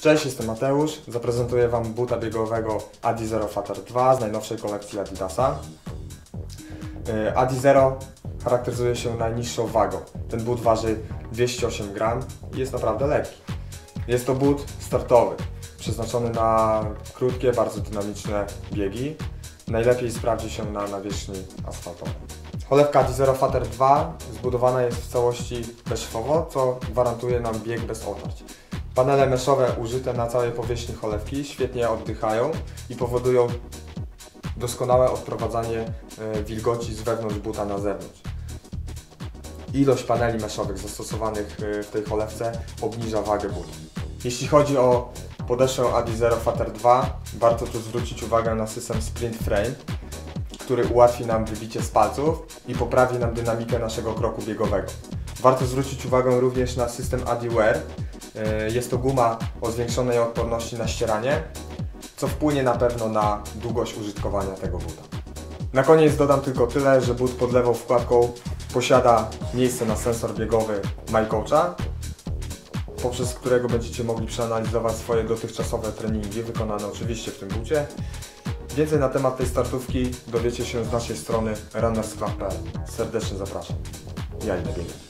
Cześć, jestem Mateusz. Zaprezentuję Wam buta biegowego Adi Zero Fater 2 z najnowszej kolekcji Adidasa. Yy, Adi Zero charakteryzuje się najniższą wagą. Ten but waży 208 gram i jest naprawdę lekki. Jest to but startowy, przeznaczony na krótkie, bardzo dynamiczne biegi. Najlepiej sprawdzi się na nawierzchni asfaltowej. Cholewka Adi Zero Fater 2 zbudowana jest w całości bezszyfowo, co gwarantuje nam bieg bez otarć. Panele meszowe użyte na całej powierzchni cholewki świetnie oddychają i powodują doskonałe odprowadzanie e, wilgoci z wewnątrz buta na zewnątrz. Ilość paneli meszowych zastosowanych e, w tej cholewce obniża wagę buta. Jeśli chodzi o podeszwę Adi Zero Fater 2, warto tu zwrócić uwagę na system Sprint Frame, który ułatwi nam wybicie z palców i poprawi nam dynamikę naszego kroku biegowego. Warto zwrócić uwagę również na system AdiWear. E, Jest to guma o zwiększonej odporności na ścieranie, co wpłynie na pewno na długość użytkowania tego buta. Na koniec dodam tylko tyle, że but pod lewą wkładką posiada miejsce na sensor biegowy MyCoacha, poprzez którego będziecie mogli przeanalizować swoje dotychczasowe treningi, wykonane oczywiście w tym bucie. Więcej na temat tej startówki dowiecie się z naszej strony runnersclub.pl. Serdecznie zapraszam. Ja idę biegać.